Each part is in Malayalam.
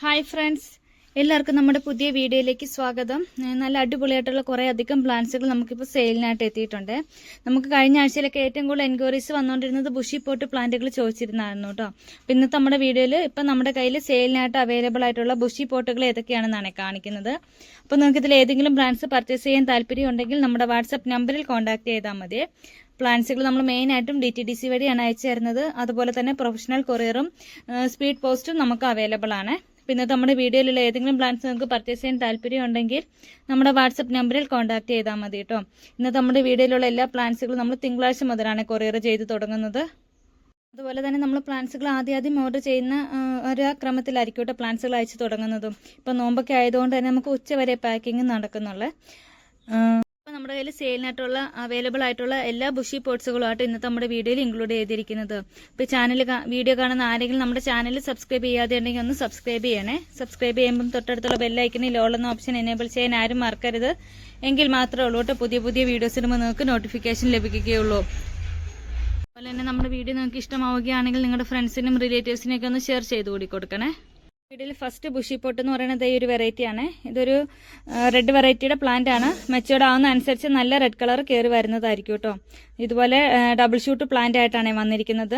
ഹായ് ഫ്രണ്ട്സ് എല്ലാവർക്കും നമ്മുടെ പുതിയ വീഡിയോയിലേക്ക് സ്വാഗതം. നല്ല അടിപൊളിയായിട്ടുള്ള കുറേ അധികം പ്ലാന്റ്സുകൾ നമുക്കിപ്പോൾ സെയിലിനായിട്ട് എത്തിയിട്ടുണ്ട്. നമുക്ക് കഴിഞ്ഞ ആഴ്ചയിലൊക്കെ ഏറ്റവും കൂടുതൽ എൻക്വയറീസ് വന്നുകൊണ്ടിരുന്നത് ബുഷി പോട്ട് പ്ലാന്റുകൾ ചോദിച്ചിരുന്നായിരുന്നു കേട്ടോ അപ്പോൾ ഇന്നത്തെ നമ്മുടെ വീഡിയോയിൽ ഇപ്പം നമ്മുടെ കയ്യിൽ സെയിലിനായിട്ട് അവൈലബിൾ ആയിട്ടുള്ള ബുഷി പോട്ടുകൾ ഏതൊക്കെയാണെന്നാണ് കാണിക്കുന്നത്. അപ്പോൾ നിങ്ങൾക്ക് ഇതിൽ ഏതെങ്കിലും പ്ലാന്റ്സ് പർച്ചേസ് ചെയ്യാൻ താല്പര്യം ഉണ്ടെങ്കിൽ നമ്മുടെ വാട്സപ്പ് നമ്പറിൽ കോൺടാക്ട് ചെയ്താൽ മതി. പ്ലാന്റ്സുകൾ നമ്മൾ മെയിനായിട്ടും ഡി ടി ഡി സി വഴിയാണ് അയച്ചു തരുന്നത്. അതുപോലെ തന്നെ പ്രൊഫഷണൽ കൊറിയറും സ്പീഡ് പോസ്റ്റും നമുക്ക് അവൈലബിൾ ആണ്. പിന്നെ നമ്മുടെ വീഡിയോയിലുള്ള ഏതെങ്കിലും പ്ലാൻസ് നിങ്ങൾക്ക് പർച്ചേസ് ചെയ്യാൻ താല്പര്യം ഉണ്ടെങ്കിൽ നമ്മുടെ വാട്സപ്പ് നമ്പറിൽ കോൺടാക്ട് ചെയ്താൽ മതി കേട്ടോ ഇന്നത്തെ നമ്മുടെ വീഡിയോയിലുള്ള എല്ലാ പ്ലാൻസുകളും നമ്മൾ തിങ്കളാഴ്ച മുതലാണ് കൊറിയർ ചെയ്ത് തുടങ്ങുന്നത്. അതുപോലെ തന്നെ നമ്മൾ പ്ലാൻസുകൾ ആദ്യം ആദ്യം ഓർഡർ ചെയ്യുന്ന ഒരു ക്രമത്തിലായിരിക്കും കേട്ടോ പ്ലാൻസുകൾ അയച്ചു തുടങ്ങുന്നതും. ഇപ്പം നോമ്പൊക്കെ ആയതുകൊണ്ട് തന്നെ നമുക്ക് ഉച്ചവരെ പാക്കിങ് നടക്കുന്നുള്ളു. അപ്പോൾ നമ്മുടെ കയ്യിൽ സെയിലിനായിട്ടുള്ള അവൈലബിൾ ആയിട്ടുള്ള എല്ലാ ബുഷി പോട്ട്സുകളുമായിട്ട് ഇന്നത്തെ നമ്മുടെ വീഡിയോയിൽ ഇൻക്ലൂഡ് ചെയ്തിരിക്കുന്നത്. ഇപ്പോൾ ചാനൽ വീഡിയോ കാണുന്ന ആരെങ്കിലും നമ്മുടെ ചാനൽ സബ്സ്ക്രൈബ് ചെയ്യാതെ ഉണ്ടെങ്കിൽ ഒന്ന് സബ്സ്ക്രൈബ് ചെയ്യണേ. സബ്സ്ക്രൈബ് ചെയ്യുമ്പം തൊട്ടടുത്തുള്ള ബെല്ലൈക്കനിൽ ഓൾ എന്ന ഓപ്ഷൻ എനേബിൾ ചെയ്യാൻ ആരും മറക്കരുത്. എങ്കിൽ മാത്രമേ ഉള്ളൂ കേട്ടോ പുതിയ പുതിയ വീഡിയോസ് ഇടുമ്പോൾ നിങ്ങൾക്ക് നോട്ടിഫിക്കേഷൻ ലഭിക്കുകയുള്ളൂ. അതുപോലെ തന്നെ നമ്മുടെ വീഡിയോ നിങ്ങൾക്ക് ഇഷ്ടമാവുകയാണെങ്കിൽ നിങ്ങളുടെ ഫ്രണ്ട്സിനും റിലേറ്റീവ്സിനെയൊക്കെ ഒന്ന് ഷെയർ ചെയ്ത് കൂടി കൊടുക്കണേ. വീഡിയോയിൽ ഫസ്റ്റ് ബുഷി പോട്ട് എന്ന് പറയുന്നത് ഈ ഒരു വെറൈറ്റി ആണ്. ഇതൊരു റെഡ് വെറൈറ്റിയുടെ പ്ലാന്റ് ആണ്. മെച്ചുവേർഡ് ആവുന്ന അനുസരിച്ച് നല്ല റെഡ് കളർ കയറി വരുന്നതായിരിക്കും കേട്ടോ ഇതുപോലെ ഡബിൾ ഷൂട്ട് പ്ലാന്റ് ആയിട്ടാണ് വന്നിരിക്കുന്നത്.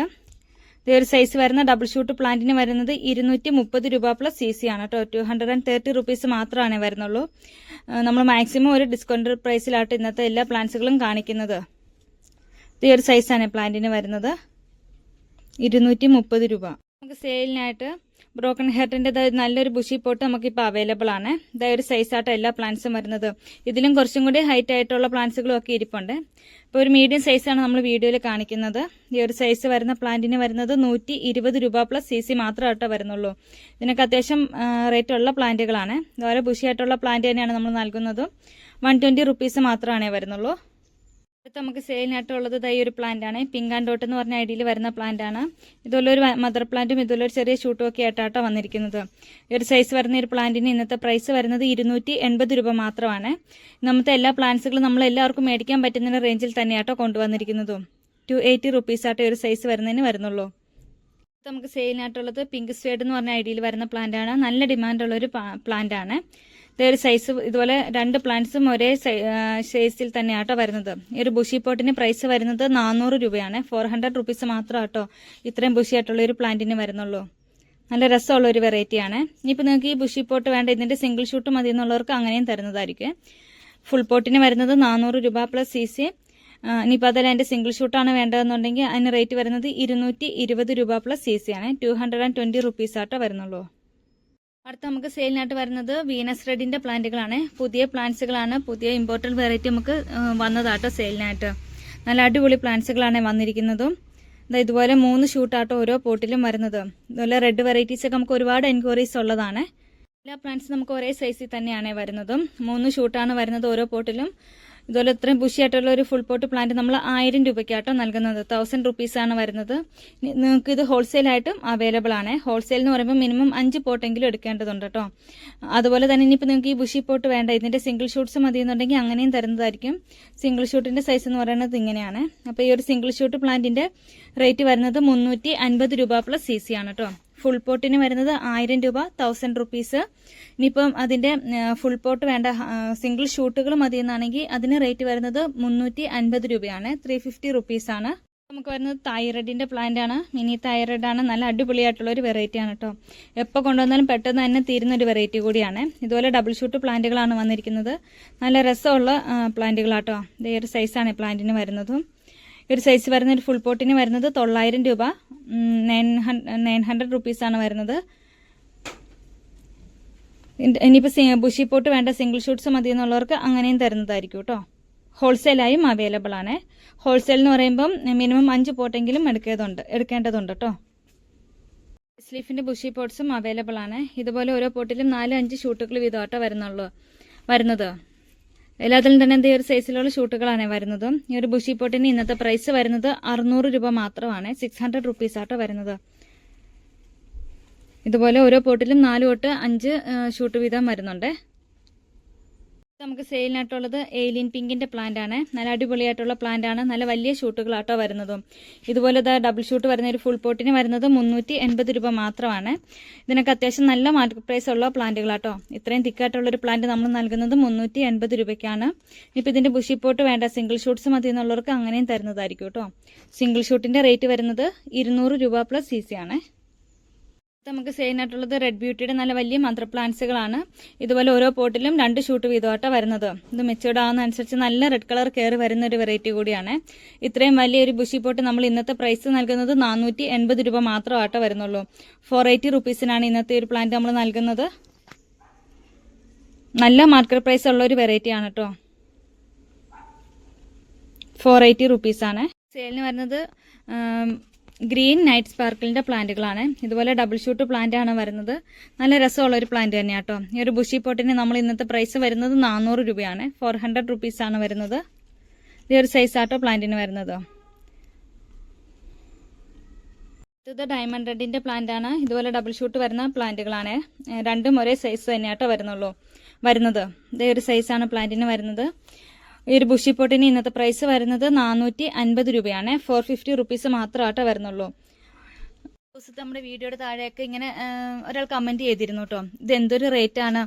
ഇത് ഒരു സൈസ് വരുന്ന ഡബിൾ ഷൂട്ട് പ്ലാന്റിന് വരുന്നത് ഇരുന്നൂറ്റി മുപ്പത് രൂപ പ്ലസ് സി സി ആണ് കേട്ടോ two hundred and thirty rupees മാത്രമാണ് വരുന്നുള്ളൂ. നമ്മൾ മാക്സിമം ഒരു ഡിസ്കൗണ്ട് പ്രൈസിലായിട്ട് ഇന്നത്തെ എല്ലാ പ്ലാന്റ്സുകളും കാണിക്കുന്നത്. ഈ ഒരു സൈസാണ് പ്ലാന്റിന് വരുന്നത്. ഇരുന്നൂറ്റി രൂപ. നമുക്ക് സെയിലിനായിട്ട് ബ്രോക്കൺ ഹെയറിന്റെ നല്ലൊരു ബുഷി പോട്ട് നമുക്കിപ്പോൾ അവൈലബിൾ ആണ്. ഇതായ ഒരു സൈസായിട്ട് എല്ലാ പ്ലാന്റ്സും വരുന്നത്. ഇതിലും കുറച്ചും കൂടി ഹൈറ്റ് ആയിട്ടുള്ള പ്ലാന്റ്സുകളും ഒക്കെ ഇരിപ്പുണ്ട്. ഇപ്പോൾ ഒരു മീഡിയം സൈസാണ് നമ്മൾ വീഡിയോയിൽ കാണിക്കുന്നത്. ഈ ഒരു സൈസ് വരുന്ന പ്ലാന്റിന് വരുന്നത് നൂറ്റി ഇരുപത് രൂപ പ്ലസ് സി സി മാത്രമായിട്ടേ വരുന്നുള്ളൂ. ഇതിനൊക്കെ അത്യാവശ്യം റേറ്റ് ഉള്ള പ്ലാന്റുകളാണ് ഇതുപോലെ ബുഷിയായിട്ടുള്ള പ്ലാന്റ് തന്നെയാണ് നമ്മൾ നൽകുന്നത്. വൺ ട്വന്റി റുപ്പീസ് മാത്രമാണേ വരുന്നുള്ളൂ. അടുത്ത് നമുക്ക് സെയിലിനായിട്ടുള്ളത് ഇതായി ഒരു പ്ലാന്റ് ആണ്. പിങ്ക് ആൻഡ് ഡോട്ട് എന്ന് പറഞ്ഞ ഐഡിയിൽ വരുന്ന പ്ലാന്റ് ആണ്. ഇതുപോലെ ഒരു മദർ പ്ലാന്റും ഇതുപോലെ ഒരു ചെറിയ ഷൂട്ടും ഒക്കെ ആയിട്ടാട്ടോ വന്നിരിക്കുന്നത്. ഒരു സൈസ് വരുന്ന ഒരു പ്ലാന്റിന് ഇന്നത്തെ പ്രൈസ് വരുന്നത് ഇരുന്നൂറ്റി എൺപത് രൂപ മാത്രമാണ്. ഇന്നത്തെ എല്ലാ പ്ലാന്റ്സുകളും നമ്മൾ എല്ലാവർക്കും മേടിക്കാൻ പറ്റുന്ന റേഞ്ചിൽ തന്നെയാട്ടോ കൊണ്ടുവന്നിരിക്കുന്നതും. ടു എയ്റ്റി റുപ്പീസ് ആട്ടോ ഒരു സൈസ് വരുന്നതിന് വരുന്നുള്ളൂ. നമുക്ക് സെയിലിനായിട്ടുള്ളത് പിങ്ക് സ്വേഡ് എന്ന് പറഞ്ഞ ഐഡിയിൽ വരുന്ന പ്ലാന്റ് ആണ്. നല്ല ഡിമാൻഡുള്ള ഒരു പ്ലാന്റ് ആണ്. ഇതൊരു സൈസ് ഇതുപോലെ രണ്ട് പ്ലാന്റ്സും ഒരേ സൈസിൽ തന്നെയാണ് കേട്ടോ വരുന്നത്. ഈ ഒരു ബുഷി പോട്ടിന് പ്രൈസ് വരുന്നത് നാനൂറ് രൂപയാണ്. ഫോർ ഹൺഡ്രഡ് റുപ്പീസ് മാത്രം കേട്ടോ ഇത്രയും ബുഷി ആയിട്ടുള്ള ഒരു പ്ലാന്റിന് വരുന്നുള്ളൂ. നല്ല രസമുള്ള ഒരു വെറൈറ്റിയാണ് ഇനിയിപ്പോൾ നിങ്ങൾക്ക് ഈ ബുഷി പോട്ട് വേണ്ട ഇതിന്റെ സിംഗിൾ ഷൂട്ട് മതി എന്നുള്ളവർക്ക് അങ്ങനെയും തരുന്നതായിരിക്കും. ഫുൾ പോട്ടിന് വരുന്നത് നാനൂറ് രൂപ പ്ലസ് സി സി ഇനിയിപ്പോൾ അതിൽ അതിന്റെ സിംഗിൾ ഷൂട്ടാണ് വേണ്ടതെന്നുണ്ടെങ്കിൽ അതിന് റേറ്റ് വരുന്നത് ഇരുന്നൂറ്റി ഇരുപത് രൂപ പ്ലസ് സി സി ആണ്. Two hundred and twenty rupees ആട്ടോ വരുന്നുള്ളൂ. അടുത്ത നമുക്ക് സെയിലിനായിട്ട് വരുന്നത് വീനസ് റെഡിന്റെ പ്ലാന്റുകളാണ്. പുതിയ പ്ലാന്റ്സുകളാണ്. പുതിയ ഇമ്പോർട്ടന്റ് വെറൈറ്റി നമുക്ക് വന്നതാട്ടോ സെയിലിനായിട്ട്. നല്ല അടിപൊളി പ്ലാന്റ്സുകളാണ് വന്നിരിക്കുന്നതും. ഇതുപോലെ മൂന്ന് ഷൂട്ടാട്ടോ ഓരോ പോട്ടിലും വരുന്നത്. ഇതുപോലെ റെഡ് വെറൈറ്റീസ് ഒക്കെ നമുക്ക് ഒരുപാട് എൻക്വയറീസ് ഉള്ളതാണ്. എല്ലാ പ്ലാന്റ്സും നമുക്ക് ഒരേ സൈസിൽ തന്നെയാണ് വരുന്നതും. മൂന്ന് ഷൂട്ടാണ് വരുന്നത് ഓരോ പോട്ടിലും. ഇതുപോലെ ഇത്രയും ബുഷിയായിട്ടുള്ള ഒരു ഫുൾ പോട്ട് പ്ലാന്റ് നമ്മൾ ആയിരം രൂപയ്ക്കാട്ടോ നൽകുന്നത്. തൗസൻഡ് ആണ് വരുന്നത്. നിങ്ങൾക്ക് ഇത് ഹോൾസെയിലായിട്ടും അവൈലബിൾ ആണ്. ഹോൾസെയിൽ എന്ന് പറയുമ്പോൾ മിനിമം അഞ്ച് പോട്ടെങ്കിലും എടുക്കേണ്ടതുണ്ട് കേട്ടോ അതുപോലെ തന്നെ ഇനിയിപ്പോൾ നിങ്ങൾക്ക് ഈ ബുഷി പോട്ട് വേണ്ട. ഇതിന്റെ സിംഗിൾ ഷൂട്ട്സ് മതി എന്നുണ്ടെങ്കിൽ അങ്ങനെയും തരുന്നതായിരിക്കും. സിംഗിൾ ഷൂട്ടിന്റെ സൈസ് എന്ന് പറയുന്നത് ഇങ്ങനെയാണ്. അപ്പോൾ ഈ ഒരു സിംഗിൾ ഷൂട്ട് പ്ലാന്റിന്റെ റേറ്റ് വരുന്നത് മുന്നൂറ്റി രൂപ പ്ലസ് സി സി ആണ് കേട്ടോ ഫുൾ പോട്ടിന് വരുന്നത് ആയിരം രൂപ തൗസൻഡ് റുപ്പീസ് ഇനിയിപ്പം അതിന്റെ ഫുൾ പോട്ട് വേണ്ട സിംഗിൾ ഷൂട്ടുകൾ മതി എന്നാണെങ്കിൽ അതിന് റേറ്റ് വരുന്നത് മുന്നൂറ്റി അൻപത് രൂപയാണ് ത്രീ ഫിഫ്റ്റി റുപ്പീസ് ആണ്. നമുക്ക് വരുന്നത് തൈറോയിഡിന്റെ പ്ലാന്റ് ആണ്. മിനി തൈറോയിഡ് ആണ്. നല്ല അടിപൊളിയായിട്ടുള്ള ഒരു വെറൈറ്റി ആണ് കേട്ടോ എപ്പോൾ കൊണ്ടുവന്നാലും പെട്ടെന്ന് തന്നെ തീരുന്ന ഒരു വെറൈറ്റി കൂടിയാണ്. ഇതുപോലെ ഡബിൾ ഷൂട്ട് പ്ലാന്റുകളാണ് വന്നിരിക്കുന്നത്. നല്ല രസമുള്ള പ്ലാന്റുകളാട്ടോ ഇതേ ഒരു സൈസാണ് പ്ലാന്റിന് വരുന്നതും. ഒരു സൈസ് വരുന്ന ഒരു ഫുൾ പോട്ടിന് വരുന്നത് തൊള്ളായിരം രൂപ. നയൻ നയൻ ഹൺഡ്രഡ് റുപ്പീസാണ് വരുന്നത്. ഇനിയിപ്പോൾ ബുഷി പോട്ട് വേണ്ട സിംഗിൾ ഷൂട്ട്സ് മതി എന്നുള്ളവർക്ക് അങ്ങനെയും തരുന്നതായിരിക്കും കേട്ടോ. ഹോൾസെയിലായും അവൈലബിൾ ആണ്. ഹോൾസെയിൽ എന്ന് പറയുമ്പം മിനിമം അഞ്ച് പോട്ടെങ്കിലും എടുക്കേണ്ടതുണ്ട് എടുക്കേണ്ടതുണ്ട് കേട്ടോ. സ്ലീഫിന്റെ ബുഷി പോട്ട്സും അവൈലബിൾ ആണ്. ഇതുപോലെ ഓരോ പോട്ടിലും നാല് അഞ്ച് ഷൂട്ടുകൾ വീതമാട്ടോ വരുന്നുള്ളൂ വരുന്നത്. എല്ലാത്തിലും തന്നെ എന്ത് ഒരു സൈസിലുള്ള ഷൂട്ടുകളാണ് വരുന്നത്. ഈ ഒരു ബുഷി പോട്ടിന് ഇന്നത്തെ പ്രൈസ് വരുന്നത് അറുന്നൂറ് രൂപ മാത്രമാണ്. സിക്സ് ഹൺഡ്രഡ് റുപ്പീസ് ആട്ടോ വരുന്നത്. ഇതുപോലെ ഓരോ പോട്ടിലും നാല് തൊട്ട് അഞ്ച് ഷൂട്ട് വീതം വരുന്നുണ്ട്. നമുക്ക് സെയിലിനായിട്ടുള്ളത് ഏലിയൻ പിങ്കിന്റെ പ്ലാന്റ് ആണ്. നല്ല അടിപൊളിയായിട്ടുള്ള പ്ലാന്റ് ആണ്. നല്ല വലിയ ഷൂട്ടുകളാട്ടോ വരുന്നതും. ഇതുപോലെ ഇതാ ഡബിൾ ഷൂട്ട് വരുന്ന ഒരു ഫുൾ പോട്ടിന് വരുന്നത് മുന്നൂറ്റി എൺപത് രൂപ മാത്രമാണ്. ഇതിനൊക്കെ അത്യാവശ്യം നല്ല മാർക്കറ്റ് പ്രൈസ് ഉള്ള പ്ലാന്റുകളാട്ടോ ഇത്രയും തിക്കായിട്ടുള്ള ഒരു പ്ലാന്റ് നമ്മൾ നൽകുന്നത് മുന്നൂറ്റി എൺപത് രൂപയ്ക്കാണ്. ഇനിയിപ്പോൾ ഇതിന്റെ ബുഷി പോട്ട് വേണ്ട സിംഗിൾ ഷൂട്ട്സ് മതി എന്നുള്ളവർക്ക് അങ്ങനെയും തരുന്നതായിരിക്കും കേട്ടോ. സിംഗിൾ ഷൂട്ടിന്റെ റേറ്റ് വരുന്നത് ഇരുന്നൂറ് രൂപ പ്ലസ് സി സി ആണ്. നമുക്ക് സെയിനായിട്ടുള്ളത് റെഡ് ബ്യൂട്ടിയുടെ നല്ല വലിയ മന്ത്ര പ്ലാന്റ്സുകളാണ് ഇതുപോലെ ഓരോ പോട്ടിലും രണ്ട് ഷൂട്ട് വീതമായിട്ടാണ് വരുന്നത്. ഇത് മെച്ചൂർഡ് ആവുന്നതനുസരിച്ച് നല്ല റെഡ് കളർ കയറി വരുന്ന ഒരു വെറൈറ്റി കൂടിയാണ്. ഇത്രയും വലിയ ഒരു ബുഷി പോട്ട് നമ്മൾ ഇന്നത്തെ പ്രൈസ് നൽകുന്നത് നാനൂറ്റി എൺപത് രൂപ മാത്രമായിട്ടേ വരുന്നുള്ളൂ. ഫോർ എയ്റ്റി റുപ്പീസിനാണ് ഇന്നത്തെ ഒരു പ്ലാന്റ് നമ്മൾ നൽകുന്നത്. നല്ല മാർക്കറ്റ് പ്രൈസ് ഉള്ള ഒരു വെറൈറ്റി ആണ് കേട്ടോ ഫോർ എയ്റ്റി റുപ്പീസാണ് സെയിലിന് വരുന്നത് ഗ്രീൻ നൈറ്റ് സ്പാർക്കിളിന്റെ പ്ലാന്റുകളാണ്. ഇതുപോലെ ഡബിൾ ഷൂട്ട് പ്ലാന്റ് ആണ് വരുന്നത്. നല്ല രസമുള്ള ഒരു പ്ലാന്റ് തന്നെയാണ് കേട്ടോ ഈ ഒരു ബുഷി പോട്ടിന് നമ്മൾ ഇന്നത്തെ പ്രൈസ് വരുന്നത് നാനൂറ് രൂപയാണ്. ഫോർ ഹൺഡ്രഡ് റുപ്പീസ് ആണ് വരുന്നത്. ഈ ഒരു സൈസ് ആട്ടോ പ്ലാന്റിന് വരുന്നത്. അടുത്തത് ഡയമണ്ട് റെഡിന്റെ പ്ലാന്റ് ആണ്. ഇതുപോലെ ഡബിൾ ഷൂട്ട് വരുന്ന പ്ലാന്റുകളാണ് രണ്ടും ഒരേ സൈസ് തന്നെയാട്ടോ വരുന്നുള്ളൂ. വരുന്നത്. ഇതേ ഒരു സൈസാണ് പ്ലാന്റിന് വരുന്നത്. ഈ ഒരു ബുഷി ഇന്നത്തെ പ്രൈസ് വരുന്നത് നാനൂറ്റി അൻപത് രൂപയാണ്. ഫോർ ഫിഫ്റ്റി റുപ്പീസ് മാത്രമാട്ടോ വരുന്നുള്ളൂ. ദിവസത്തെ നമ്മുടെ വീഡിയോയുടെ താഴെയൊക്കെ ഇങ്ങനെ ഒരാൾ കമന്റ് ചെയ്തിരുന്നു കേട്ടോ ഇത് എന്തൊരു റേറ്റ് ആണ്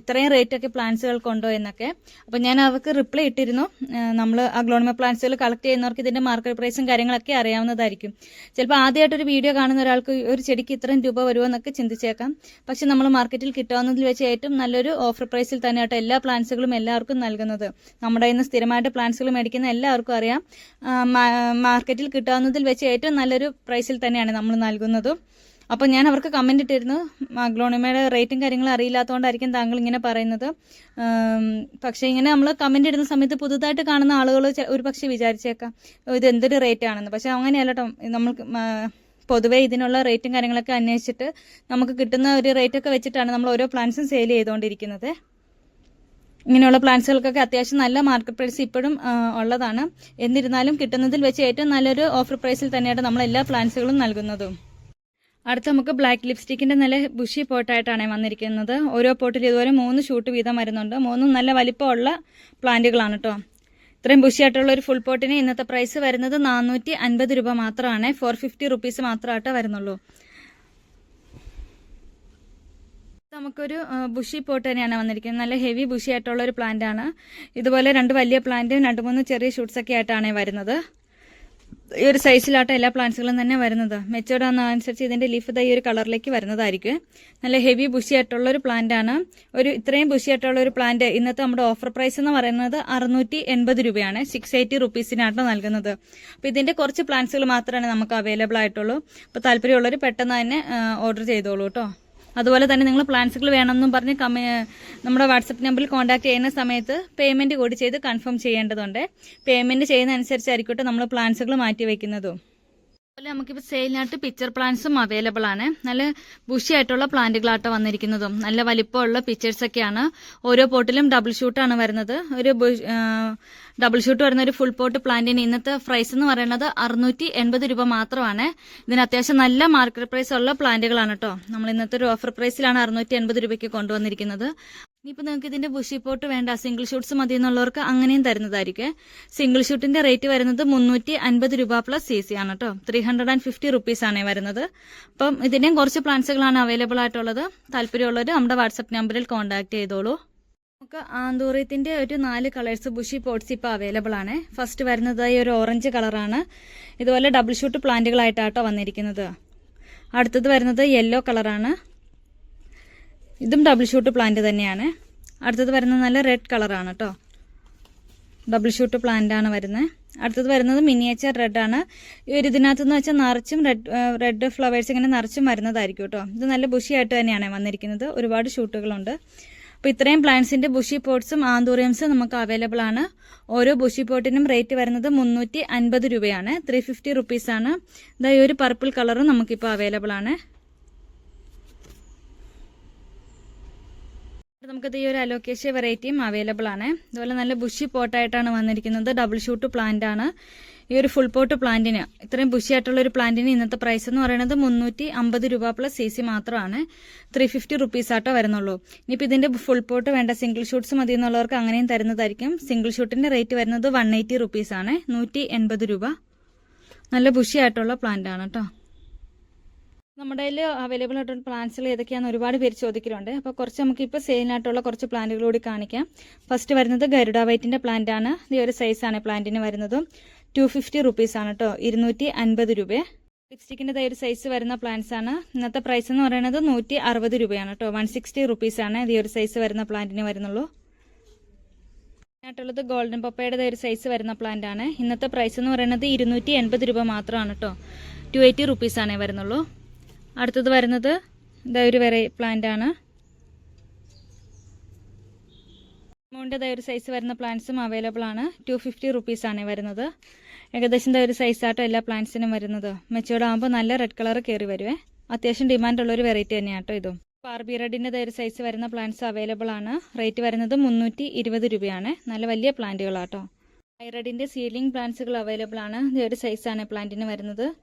ഇത്രയും റേറ്റ് ഒക്കെ പ്ലാന്റ്സുകൾക്കുണ്ടോ എന്നൊക്കെ. അപ്പൊ ഞാൻ അവർക്ക് റിപ്ലൈ ഇട്ടിരുന്നു. നമ്മൾ ആ ഗ്ലോണിമ പ്ലാന്റ്സുകൾ കളക്ട് ചെയ്യുന്നവർക്ക് ഇതിന്റെ മാർക്കറ്റ് പ്രൈസും കാര്യങ്ങളൊക്കെ അറിയാവുന്നതായിരിക്കും. ചിലപ്പോൾ ആദ്യമായിട്ടൊരു വീഡിയോ കാണുന്ന ഒരാൾക്ക് ഒരു ചെടിക്ക് ഇത്രയും രൂപ വരുമോ എന്നൊക്കെ ചിന്തിച്ചേക്കാം. പക്ഷെ നമ്മൾ മാർക്കറ്റിൽ കിട്ടാവുന്നതിൽ വെച്ച് ഏറ്റവും നല്ലൊരു ഓഫർ പ്രൈസിൽ തന്നെയാട്ടോ എല്ലാ പ്ലാന്റ്സുകളും എല്ലാവർക്കും നൽകുന്നത്. നമ്മുടെ ഇന്ന് സ്ഥിരമായിട്ട് പ്ലാന്റ്സുകൾ മേടിക്കുന്ന എല്ലാവർക്കും അറിയാം. മാർക്കറ്റിൽ കിട്ടാവുന്നതിൽ വെച്ച് ഏറ്റവും നല്ലൊരു പ്രൈസിൽ തന്നെയാണ് നമ്മൾ നൽകുന്നതും. അപ്പോൾ ഞാൻ അവർക്ക് കമന്റ് ഇട്ടിരുന്നു. അഗ്ലോണിമയുടെ റേറ്റും കാര്യങ്ങളും അറിയില്ലാത്തതുകൊണ്ടായിരിക്കും താങ്കൾ ഇങ്ങനെ പറയുന്നത്. പക്ഷേ ഇങ്ങനെ നമ്മൾ കമന്റ് ഇടുന്ന സമയത്ത് പുതുതായിട്ട് കാണുന്ന ആളുകൾ ഒരു പക്ഷേ വിചാരിച്ചേക്കാം ഇത് എന്തൊരു റേറ്റ് ആണെന്ന്. പക്ഷേ അങ്ങനെയല്ല കേട്ടോ നമ്മൾക്ക് പൊതുവേ ഇതിനുള്ള റേറ്റും കാര്യങ്ങളൊക്കെ അന്വേഷിച്ചിട്ട് നമുക്ക് കിട്ടുന്ന ഒരു റേറ്റൊക്കെ വെച്ചിട്ടാണ് നമ്മൾ ഓരോ പ്ലാന്റ്സും സെയിൽ ചെയ്തുകൊണ്ടിരിക്കുന്നത്. ഇങ്ങനെയുള്ള പ്ലാന്റ്സുകൾക്കൊക്കെ അത്യാവശ്യം നല്ല മാർക്കറ്റ് പ്രൈസ് ഇപ്പോഴും ഉള്ളതാണ്. എന്നിരുന്നാലും കിട്ടുന്നതിൽ വെച്ച് ഏറ്റവും നല്ലൊരു ഓഫർ പ്രൈസിൽ തന്നെയാണ് നമ്മൾ എല്ലാ പ്ലാന്റ്സുകളും നൽകുന്നതും. അടുത്ത നമുക്ക് ബ്ലാക്ക് ലിപ്സ്റ്റിക്കിന്റെ നല്ല ബുഷി പോട്ടായിട്ടാണ് വന്നിരിക്കുന്നത്. ഓരോ പോട്ടിൽ ഇതുപോലെ മൂന്ന് ഷൂട്ട് വീതം വരുന്നുണ്ട്. മൂന്നും നല്ല വലിപ്പമുള്ള പ്ലാന്റുകളാണ് കേട്ടോ ഇത്രയും ബുഷിയായിട്ടുള്ള ഒരു ഫുൾ പോട്ടിന് ഇന്നത്തെ പ്രൈസ് വരുന്നത് നാനൂറ്റി അൻപത് രൂപ മാത്രമാണ്. ഫോർ ഫിഫ്റ്റി റുപ്പീസ് മാത്രമായിട്ട് വരുന്നുള്ളൂ. നമുക്കൊരു ബുഷി പോട്ട് തന്നെയാണ് വന്നിരിക്കുന്നത്. നല്ല ഹെവി ബുഷി ആയിട്ടുള്ള ഒരു പ്ലാന്റ് ആണ്. ഇതുപോലെ രണ്ട് വലിയ പ്ലാന്റും രണ്ട് മൂന്ന് ചെറിയ ഷൂട്ട്സ് ഒക്കെ ആയിട്ടാണ് വരുന്നത്. ഈ ഒരു സൈസിലാട്ട എല്ലാ പ്ലാന്റ്സുകളും തന്നെ വരുന്നത്. മെച്ചോർഡ് ആകുന്നതനുസരിച്ച് ഇതിന്റെ ലീഫ് ഈ ഒരു കളറിലേക്ക് വരുന്നതായിരിക്കും. നല്ല ഹെവി ബുഷി ആയിട്ടുള്ള ഒരു പ്ലാന്റ് ആണ്. ഒരു ഇത്രയും ബുഷി ആയിട്ടുള്ള ഒരു പ്ലാന്റ് ഇന്നത്തെ നമ്മുടെ ഓഫർ പ്രൈസ് എന്ന് പറയുന്നത് അറുന്നൂറ്റി എൺപത് രൂപയാണ്. സിക്സ് എയ്റ്റി റുപ്പീസിനാട്ടോ നൽകുന്നത്. അപ്പൊ ഇതിന്റെ കുറച്ച് പ്ലാന്റ്സുകൾ മാത്രമേ നമുക്ക് അവൈലബിൾ ആയിട്ടുള്ളൂ. അപ്പൊ താല്പര്യമുള്ളവർ പെട്ടെന്ന് തന്നെ ഓർഡർ ചെയ്തോളൂ കേട്ടോ അതുപോലെ തന്നെ നിങ്ങൾ പ്ലാൻസുകൾ വേണമെന്നും പറഞ്ഞ് നമ്മുടെ വാട്സപ്പ് നമ്പറിൽ കോൺടാക്ട് ചെയ്യുന്ന സമയത്ത് പേയ്മെന്റ് കൂടി ചെയ്ത് കൺഫേം ചെയ്യേണ്ടതുണ്ട്. പേയ്മെന്റ് ചെയ്യുന്ന അനുസരിച്ചായിരിക്കട്ടെ നമ്മൾ പ്ലാൻസുകൾ മാറ്റി വെക്കുന്നതും. അതുപോലെ നമുക്കിപ്പോൾ സെയിലിനായിട്ട് പിക്ചർ പ്ലാന്റ്സും അവൈലബിൾ ആണ്. നല്ല ബുഷിയായിട്ടുള്ള പ്ലാന്റുകളാട്ടോ വന്നിരിക്കുന്നതും. നല്ല വലിപ്പമുള്ള പിക്ചേഴ്സ് ഒക്കെയാണ്. ഓരോ പോട്ടിലും ഡബിൾ ഷൂട്ടാണ് വരുന്നത്. ഒരു ഡബിൾ ഷൂട്ട് വരുന്ന ഒരു ഫുൾ പോട്ട് പ്ലാന്റിന് ഇന്നത്തെ പ്രൈസ് എന്ന് പറയുന്നത് അറുന്നൂറ്റി എൺപത് രൂപ മാത്രമാണ്. ഇതിന് അത്യാവശ്യം നല്ല മാർക്കറ്റ് പ്രൈസ് ഉള്ള പ്ലാന്റുകളാണ് കേട്ടോ നമ്മൾ ഇന്നത്തെ ഒരു ഓഫർ പ്രൈസിലാണ് അറുന്നൂറ്റി എൺപത് രൂപയ്ക്ക് കൊണ്ടുവന്നിരിക്കുന്നത്. ഇനിയിപ്പോൾ നിങ്ങൾക്ക് ഇതിന്റെ ബുഷി പോട്ട് വേണ്ട സിംഗിൾ ഷൂട്ട്സ് മതി എന്നുള്ളവർക്ക് അങ്ങനെയും തരുന്നതായിരിക്കും. സിംഗിൾ ഷൂട്ടിന്റെ റേറ്റ് വരുന്നത് മുന്നൂറ്റി അൻപത് രൂപ പ്ലസ് സി സി ആണ് കേട്ടോ three hundred and fifty rupees ആണ് വരുന്നത്. അപ്പം ഇതിന്റെയും കുറച്ച് പ്ലാൻസുകളാണ് അവൈലബിൾ ആയിട്ടുള്ളത്. താല്പര്യമുള്ളവർ നമ്മുടെ വാട്സപ്പ് നമ്പറിൽ കോൺടാക്ട് ചെയ്തോളൂ. നമുക്ക് ആന്തൂറിയത്തിന്റെ ഒരു നാല് കളേഴ്സ് ബുഷി പോട്ട്സ് ഇപ്പോൾ അവൈലബിൾ ആണ്. ഫസ്റ്റ് വരുന്നതായി ഒരു ഓറഞ്ച് കളറാണ് ഇതുപോലെ ഡബിൾ ഷൂട്ട് പ്ലാന്റുകളായിട്ടാട്ടോ വന്നിരിക്കുന്നത്. അടുത്തത് വരുന്നത് യെല്ലോ കളറാണ് ഇതും ഡബിൾ ഷൂട്ട് പ്ലാന്റ് തന്നെയാണ്. അടുത്തത് വരുന്നത് നല്ല റെഡ് കളറാണ് കേട്ടോ ഡബിൾ ഷൂട്ട് പ്ലാന്റ് ആണ് വരുന്നത്. അടുത്തത് വരുന്നത് മിനിയേച്ചർ റെഡ് ആണ്. ഒരു ഇതിനകത്ത് എന്ന് വെച്ചാൽ നിറച്ചും റെഡ് റെഡ് ഫ്ലവേഴ്സ് ഇങ്ങനെ നിറച്ചും വരുന്നതായിരിക്കും കേട്ടോ ഇത് നല്ല ബുഷി ആയിട്ട് തന്നെയാണ് വന്നിരിക്കുന്നത്. ഒരുപാട് ഷൂട്ടുകളുണ്ട്. അപ്പോൾ ഇത്രയും പ്ലാന്റ്സിന്റെ ബുഷി പോട്ട്സും ആന്തൂറിയംസും നമുക്ക് അവൈലബിൾ ആണ്. ഓരോ ബുഷി പോട്ടിനും റേറ്റ് വരുന്നത് മുന്നൂറ്റി അൻപത് രൂപയാണ്. ത്രീ ഫിഫ്റ്റി ആണ്. ഇതായി ഒരു പർപ്പിൾ കളറും നമുക്കിപ്പോൾ അവൈലബിൾ ആണ്. നമുക്കത് ഈ ഒരു അലോക്കേഷ്യ വെറൈറ്റിയും അവൈലബിൾ ആണ്. അതുപോലെ നല്ല ബുഷി പോട്ടായിട്ടാണ് വന്നിരിക്കുന്നത്. ഡബിൾ ഷൂട്ട് പ്ലാന്റ് ആണ്. ഈ ഒരു ഫുൾ പോട്ട് പ്ലാന്റിന് ഇത്രയും ബുഷി ആയിട്ടുള്ള ഒരു പ്ലാന്റിന് ഇന്നത്തെ പ്രൈസ് എന്ന് പറയുന്നത് മുന്നൂറ്റി അമ്പത് രൂപ പ്ലസ് സി സി മാത്രമാണ്. ത്രീ ഫിഫ്റ്റി റുപ്പീസ് ആട്ടോ വരുന്നുള്ളൂ. ഇനിയിപ്പോൾ ഇതിന്റെ ഫുൾ പോട്ട് വേണ്ട സിംഗിൾ ഷൂട്ട്സ് മതി എന്നുള്ളവർക്ക് അങ്ങനെയും തരുന്നതായിരിക്കും. സിംഗിൾ ഷൂട്ടിന്റെ റേറ്റ് വരുന്നത് വൺ എയ്റ്റി റുപ്പീസ് ആണ്. നൂറ്റി എൺപത് രൂപ. നല്ല ബുഷി ആയിട്ടുള്ള പ്ലാന്റ് ആണ് കേട്ടോ നമ്മുടെ കയ്യിൽ അവൈലബിൾ ആയിട്ടുള്ള പ്ലാന്റ്സുകൾ ഏതൊക്കെയാണെന്ന് ഒരുപാട് പേര് ചോദിക്കലുണ്ട്. അപ്പോൾ കുറച്ച് നമുക്ക് ഇപ്പോൾ സെയിലിനായിട്ടുള്ള കുറച്ച് പ്ലാന്റുകൾ കൂടി കാണിക്കാം. ഫസ്റ്റ് വരുന്നത് ഗരുഡ വൈറ്റിന്റെ പ്ലാന്റ് ആണ്. ഈ ഒരു സൈസാണ് പ്ലാന്റിന് വരുന്നതും. ടു ഫിഫ്റ്റി റുപ്പീസ് ആണ് കേട്ടോ ഇരുന്നൂറ്റി അൻപത് രൂപ. ലിപ്സ്റ്റിക്കിന്റെ ഒരു സൈസ് വരുന്ന പ്ലാന്റ്സ് ആണ്. ഇന്നത്തെ പ്രൈസ് എന്ന് പറയുന്നത് നൂറ്റി അറുപത് രൂപയാണ് കേട്ടോ വൺ സിക്സ്റ്റി റുപ്പീസ് ആണ് ഈ ഒരു സൈസ് വരുന്ന പ്ലാന്റിന് വരുന്നുള്ളൂ. ആയിട്ടുള്ളത് ഗോൾഡൻ പപ്പയുടെ ഒരു സൈസ് വരുന്ന പ്ലാന്റ് ആണ്. ഇന്നത്തെ പ്രൈസ് എന്ന് പറയുന്നത് ഇരുന്നൂറ്റി എൺപത് രൂപ മാത്രമാണ് കേട്ടോ ടു എയ്റ്റി റുപ്പീസ് ആണേ വരുന്നുള്ളൂ. അടുത്തത് വരുന്നത് ഇതാ ഒരു വെറൈ പ്ലാന്റ് ആണ്. മൂണിന്റെ ഒരു സൈസ് വരുന്ന പ്ലാന്റ്സും അവൈലബിൾ ആണ്. ടു ഫിഫ്റ്റി റുപ്പീസ് ആണ് വരുന്നത്. ഏകദേശം ഒരു സൈസ് ആട്ടോ എല്ലാ പ്ലാന്റ്സിനും വരുന്നത്. മെച്ചൂർഡ് ആകുമ്പോൾ നല്ല റെഡ് കളർ കയറി വരുവേ. അത്യാവശ്യം ഡിമാൻഡ് ഉള്ള ഒരു വെറൈറ്റി തന്നെയാണ് കേട്ടോ ഇതും പാർബി റെഡിന്റെ ഒരു സൈസ് വരുന്ന പ്ലാന്റ്സ് അവൈലബിൾ ആണ്. റേറ്റ് വരുന്നത് മുന്നൂറ്റി ഇരുപത് രൂപയാണ്. നല്ല വലിയ പ്ലാന്റുകളാട്ടോ ഐറഡിന്റെ സീലിംഗ് പ്ലാന്റ്സുകൾ അവൈലബിൾ ആണ്. ഇത് സൈസ് ആണ് പ്ലാന്റിന് വരുന്നത്.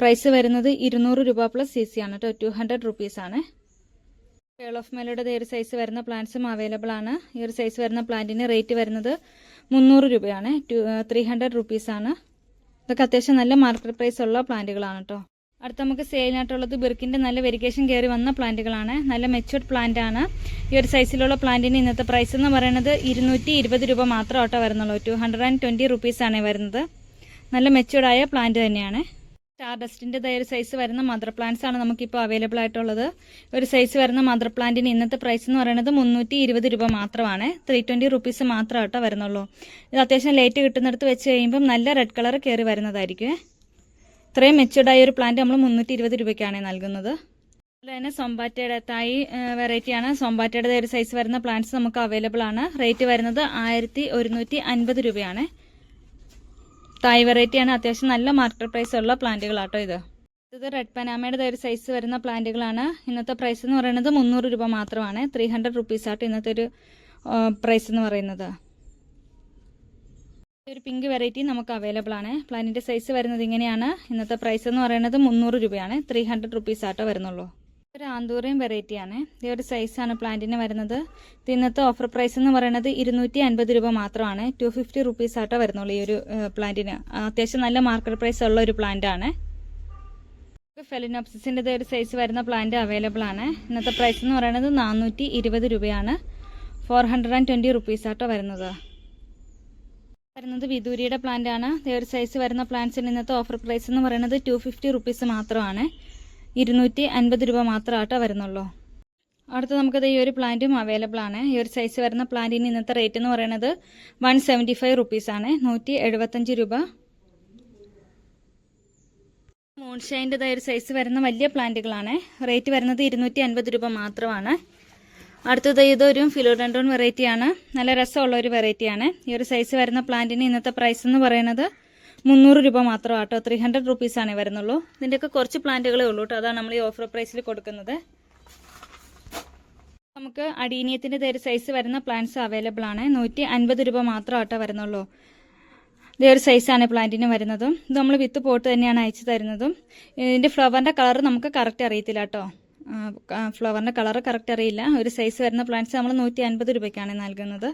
പ്രൈസ് വരുന്നത് ഇരുന്നൂറ് രൂപ പ്ലസ് സി സി ആണ് കേട്ടോ ടു ഹൺഡ്രഡ് റുപ്പീസ് ആണ്. പേൾ ഓഫ് മെലോയുടെ ഒരു സൈസ് വരുന്ന പ്ലാന്റ്സും അവൈലബിൾ ആണ്. ഈ ഒരു സൈസ് വരുന്ന പ്ലാന്റിന് റേറ്റ് വരുന്നത് മുന്നൂറ് രൂപയാണ്. ടു ത്രീ ഹൺഡ്രഡ് റുപ്പീസ് ആണ്. ഇതൊക്കെ അത്യാവശ്യം നല്ല മാർക്കറ്റ് പ്രൈസ് ഉള്ള പ്ലാന്റുകളാണ് കേട്ടോ അടുത്ത നമുക്ക് സെയിലിനായിട്ടുള്ളത് ബിർക്കിന്റെ നല്ല വെരിക്കേഷൻ കയറി വന്ന പ്ലാന്റുകളാണ് നല്ല മെച്ചുവർഡ് പ്ലാന്റ് ആണ്. ഈ ഒരു സൈസിലുള്ള പ്ലാന്റിന് ഇന്നത്തെ പ്രൈസ് എന്ന് പറയുന്നത് ഇരുന്നൂറ്റി ഇരുപത് രൂപ മാത്രം ഓട്ടോ വരുന്നുള്ളൂ. Two hundred and twenty rupees ആണ് വരുന്നത്. നല്ല മെച്ചൂർഡായ പ്ലാന്റ് തന്നെയാണ്. സ്റ്റാർ ഡസ്റ്റിന്റെ ഒരു സൈസ് വരുന്ന മദർ പ്ലാന്റ്സ് ആണ് നമുക്കിപ്പോൾ അവൈലബിൾ ആയിട്ടുള്ളത്. ഒരു സൈസ് വരുന്ന മദർ പ്ലാന്റിന് ഇന്നത്തെ പ്രൈസ് എന്ന് പറയുന്നത് മുന്നൂറ്റി ഇരുപത് രൂപ മാത്രമാണ്. ത്രീ ട്വന്റി റുപ്പീസ് മാത്രം കേട്ടോ വരുന്നുള്ളൂ. ഇത് അത്യാവശ്യം ലേറ്റ് കിട്ടുന്നിടത്ത് വെച്ച് കഴിയുമ്പം നല്ല റെഡ് കളർ കയറി വരുന്നതായിരിക്കും ഇത്രയും മെച്ചുവർഡായ ഒരു പ്ലാന്റ് നമ്മൾ മുന്നൂറ്റി ഇരുപത് രൂപയ്ക്കാണ് നൽകുന്നത്. അതുപോലെ തന്നെ സൊമ്പാറ്റയുടെ തായി വെറൈറ്റിയാണ് സൊമ്പാറ്റയുടെ ഒരു സൈസ് വരുന്ന പ്ലാന്റ്സ് നമുക്ക് അവൈലബിൾ ആണ്. റേറ്റ് വരുന്നത് ആയിരത്തി ഒരുന്നൂറ്റി അൻപത് രൂപയാണ്. തായ് വെറൈറ്റിയാണ് അത്യാവശ്യം നല്ല മാർക്കറ്റ് പ്രൈസ് ഉള്ള പ്ലാന്റുകളാട്ടോ ഇത്. ഇത് റെഡ് പനാമയുടെ ഒരു സൈസ് വരുന്ന പ്ലാന്റുകളാണ്. ഇന്നത്തെ പ്രൈസ് എന്ന് പറയുന്നത് മുന്നൂറ് രൂപ മാത്രമാണ്. ത്രീ ഹൺഡ്രഡ് റുപ്പീസ് ആട്ടോ ഇന്നത്തെ ഒരു പ്രൈസ് എന്ന് പറയുന്നത്. ഒരു പിങ്ക് വെറൈറ്റി നമുക്ക് അവൈലബിൾ ആണ്. പ്ലാന്റിന്റെ സൈസ് വരുന്നത് ഇങ്ങനെയാണ്. ഇന്നത്തെ പ്രൈസ് എന്ന് പറയുന്നത് മുന്നൂറ് രൂപയാണ്. ത്രീ ഹൺഡ്രഡ് റുപ്പീസ് ആട്ടോ വരുന്നുള്ളൂ. ഒരു വെറൈറ്റി ആണ്. ഈ ഒരു സൈസാണ് പ്ലാന്റിന് വരുന്നത്. ഇത് ഇന്നത്തെ ഓഫർ പ്രൈസ് എന്ന് പറയുന്നത് ഇരുന്നൂറ്റി അൻപത് രൂപ മാത്രമാണ്. ടു ഫിഫ്റ്റി റുപ്പീസ് ആട്ടോ വരുന്നുള്ളൂ ഈ ഒരു പ്ലാന്റിന് അത്യാവശ്യം നല്ല മാർക്കറ്റ് പ്രൈസ് ഉള്ള ഒരു പ്ലാന്റ് ആണ്. ഫെലിനോപ്സിന്റെ ഒരു സൈസ് വരുന്ന പ്ലാന്റ് അവൈലബിൾ ആണ്. ഇന്നത്തെ പ്രൈസ് എന്ന് പറയുന്നത് നാനൂറ്റി ഇരുപത് രൂപയാണ്. Four hundred and twenty rupees ആട്ടോ വരുന്നത്. വരുന്നത് വിദൂരിയുടെ പ്ലാന്റ് ആണ്. ഇതേ ഒരു സൈസ് വരുന്ന പ്ലാന്റ്സിന് ഇന്നത്തെ ഓഫർ പ്രൈസ് എന്ന് പറയുന്നത് ടു ഫിഫ്റ്റി റുപ്പീസ് മാത്രമാണ്. ഇരുന്നൂറ്റി അൻപത് രൂപ മാത്രമാട്ടോ വരുന്നുള്ളൂ. അടുത്ത് നമുക്കത് ഈ ഒരു പ്ലാന്റും അവൈലബിൾ ആണ്. ഈ ഒരു സൈസ് വരുന്ന പ്ലാന്റിന് ഇന്നത്തെ റേറ്റ് എന്ന് പറയുന്നത് വൺ സെവന്റി ഫൈവ് റുപ്പീസ് ആണ്. നൂറ്റി എഴുപത്തഞ്ച് രൂപ. മോൺഷൈന്റെതായ ഒരു സൈസ് വരുന്ന വലിയ പ്ലാന്റുകളാണ്. റേറ്റ് വരുന്നത് ഇരുന്നൂറ്റി അൻപത് രൂപ മാത്രമാണ്. അടുത്തത് ഇതൊരു ഫിലോഡൻഡോൺ വെറൈറ്റിയാണ് നല്ല രസമുള്ള ഒരു വെറൈറ്റിയാണ് ഈ ഒരു സൈസ് വരുന്ന പ്ലാന്റിന് ഇന്നത്തെ പ്രൈസ് എന്ന് പറയുന്നത് മുന്നൂറ് രൂപ മാത്രം ആട്ടോ. ത്രീ ഹൺഡ്രഡ് റുപ്പീസ് ആണേ വരുന്നുള്ളൂ. ഇതിന്റെയൊക്കെ കുറച്ച് പ്ലാന്റുകളേ ഉള്ളൂ കേട്ടോ അതാണ് നമ്മൾ ഈ ഓഫർ പ്രൈസിൽ കൊടുക്കുന്നത്. നമുക്ക് അടീനിയത്തിന്റെ ഒരു സൈസ് വരുന്ന പ്ലാന്റ്സ് അവൈലബിൾ ആണ്. നൂറ്റി അൻപത് രൂപ മാത്രം ആട്ടോ വരുന്നുള്ളൂ. ഇതേ ഒരു സൈസാണ് പ്ലാന്റിന് വരുന്നതും. ഇത് നമ്മൾ വിത്ത് പോട്ട് തന്നെയാണ് അയച്ചു തരുന്നതും. ഇതിന്റെ ഫ്ലവറിന്റെ കളർ നമുക്ക് കറക്റ്റ് അറിയത്തില്ല കേട്ടോ ഫ്ലവറിന്റെ കളർ കറക്റ്റ് അറിയില്ല. ഒരു സൈസ് വരുന്ന പ്ലാന്റ്സ് നമ്മൾ നൂറ്റി അൻപത് രൂപയ്ക്കാണ് നൽകുന്നത്.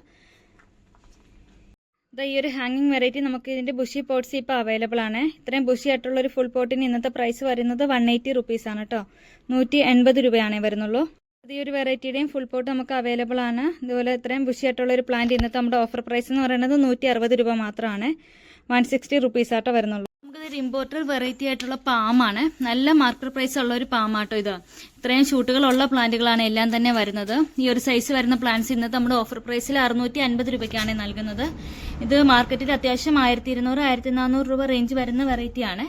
ഈ ഒരു ഹാങ്ങിങ് വെറൈറ്റി നമുക്ക് ഇതിന്റെ ബുഷി പോട്ട്സ് ഇപ്പോൾ അവൈലബിൾ ആണ്. ഇത്രയും ബുഷി ആയിട്ടുള്ള ഒരു ഫുൾ പോട്ടിന് ഇന്നത്തെ പ്രൈസ് വരുന്നത് വൺ എയ്റ്റി റുപ്പീസ് ആണ് കേട്ടോ നൂറ്റി എൺപത് രൂപയാണേ വരുന്നുള്ളൂ. ഈ ഒരു വെറൈറ്റിയുടെയും ഫുൾ പോട്ട് നമുക്ക് അവൈലബിൾ ആണ്. ഇതുപോലെ ഇത്രയും ബുഷി ആയിട്ടുള്ള ഒരു പ്ലാന്റ് ഇന്നത്തെ നമ്മുടെ ഓഫർ പ്രൈസ് എന്ന് പറയുന്നത് നൂറ്റി അറുപത് രൂപ മാത്രമാണ്. വൺ സിക്സ്റ്റി റുപ്പീസ് ആട്ടോ വരുന്നുള്ളൂ. നമുക്കിതൊരു ഇമ്പോർട്ടഡ് വെറൈറ്റി ആയിട്ടുള്ള പാമാണ്. നല്ല മാർക്കറ്റ് പ്രൈസ് ഉള്ള ഒരു പാമാട്ടോ ഇത്. ഇത്രയും ഷൂട്ടുകളുള്ള പ്ലാന്റുകളാണ് എല്ലാം തന്നെ വരുന്നത്. ഈ ഒരു സൈസ് വരുന്ന പ്ലാന്റ്സ് ഇന്നത്തെ നമ്മുടെ ഓഫർ പ്രൈസിൽ അറുന്നൂറ്റി അൻപത് രൂപയ്ക്കാണ് നൽകുന്നത്. ഇത് മാർക്കറ്റിൽ അത്യാവശ്യം ആയിരത്തി ഇരുന്നൂറ് ആയിരത്തി നാനൂറ് രൂപ റേഞ്ച് വരുന്ന വെറൈറ്റിയാണ്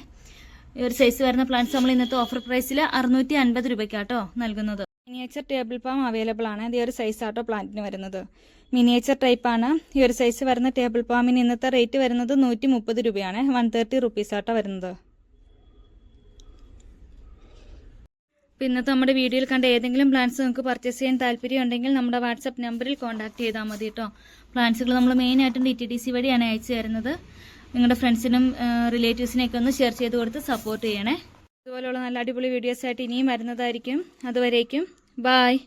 ഈ ഒരു സൈസ് വരുന്ന പ്ലാന്റ്സ് നമ്മൾ ഇന്നത്തെ ഓഫർ പ്രൈസിൽ അറുന്നൂറ്റി അൻപത് രൂപയ്ക്കാട്ടോ നൽകുന്നത്. മിനിയേച്ചർ ടേബിൾ പാം അവൈലബിൾ ആണ്. ഇത് ഒരു സൈസ് ആട്ടോ പ്ലാന്റിന് വരുന്നത്. മിനിയേച്ചർ ടൈപ്പ് ആണ്. ഈ ഒരു സൈസ് വരുന്ന ടേബിൾ പാമിന് ഇന്നത്തെ റേറ്റ് വരുന്നത് നൂറ്റി മുപ്പത് രൂപയാണ്. വൺ തേർട്ടി റുപ്പീസ് ആട്ടോ വരുന്നത്. അപ്പോൾ ഇന്നത്തെ നമ്മുടെ വീഡിയോയിൽ കണ്ട ഏതെങ്കിലും പ്ലാന്റ്സ് നിങ്ങൾക്ക് പർച്ചേസ് ചെയ്യാൻ താല്പര്യം ഉണ്ടെങ്കിൽ നമ്മുടെ വാട്സപ്പ് നമ്പറിൽ കോൺടാക്ട് ചെയ്താൽ മതി കേട്ടോ പ്ലാന്റ്സുകൾ നമ്മൾ മെയിൻ ആയിട്ടും ഡി ടി ഡി സി വഴിയാണ് അയച്ചു തരുന്നത്. നിങ്ങളുടെ ഫ്രണ്ട്സിനും റിലേറ്റീവ്സിനെയൊക്കെ ഒന്ന് ഷെയർ ചെയ്ത് കൊടുത്ത് സപ്പോർട്ട് ചെയ്യണേ. ഇതുപോലുള്ള നല്ല അടിപൊളി വീഡിയോസ് ആയിട്ട് ഇനിയും വരുന്നതായിരിക്കും. അതുവരേക്കും. ബായ്